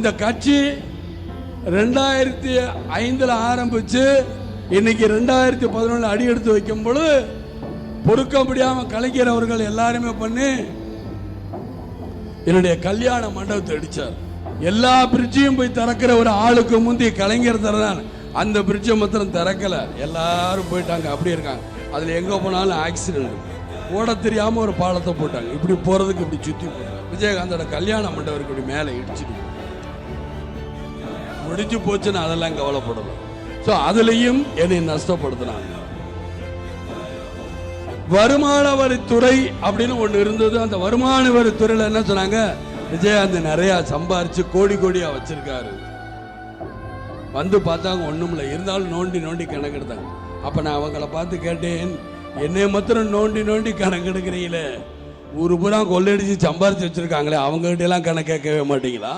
இந்த கட்சி ரெண்டாயிரத்தி ஐந்தில் ஆரம்பிச்சு இன்னைக்கு ரெண்டாயிரத்தி பதினொன்று அடி எடுத்து வைக்கும் பொழுது பொறுக்க முடியாமல் கலைஞர் எல்லாருமே பண்ணி என்னுடைய கல்யாண மண்டபத்தை அடிச்சார். எல்லா பிரிட்ஜையும் போய் திறக்கிற ஒரு ஆளுக்கு முந்தி கலைஞர் தரதான். அந்த பிரிட்ஜை மாத்திரம் திறக்கல. எல்லாரும் போயிட்டாங்க. அப்படி இருக்காங்க. அதில் எங்கே போனாலும் ஆக்சிடென்ட் ஓட தெரியாமல் ஒரு பாலத்தை போட்டாங்க. இப்படி போகிறதுக்கு இப்படி சுற்றி போட்டாங்க. விஜயகாந்தோட கல்யாண மண்டபம் இப்படி மேலே இடிச்சிட்டு முடிஞ்சு போச்சுன்னு அதெல்லாம் கவலைப்படணும். ஸோ அதுலயும் என்னை நஷ்டப்படுத்தினாங்க. வருமான வரித்துறை அப்படின்னு ஒண்ணு இருந்தது. அந்த வருமான வரித்துறையில் என்ன சொன்னாங்க? விஜயகாந்த் நிறையா சம்பாரிச்சு கோடி கோடியா வச்சிருக்காரு. வந்து பார்த்தாங்க ஒண்ணும் இல்லை. இருந்தாலும் நோண்டி நோண்டி கணக்கெடுத்தாங்க. அப்போ நான் அவங்கள பார்த்து கேட்டேன் என்னை மாத்திரம் நோண்டி நோண்டி கணக்கெடுக்கிறீங்களே? ஒரு பூரா கொள்ளடிச்சு சம்பாரிச்சு வச்சிருக்காங்களே அவங்க கிட்ட எல்லாம் கணக்கு கேட்கவே மாட்டீங்களா?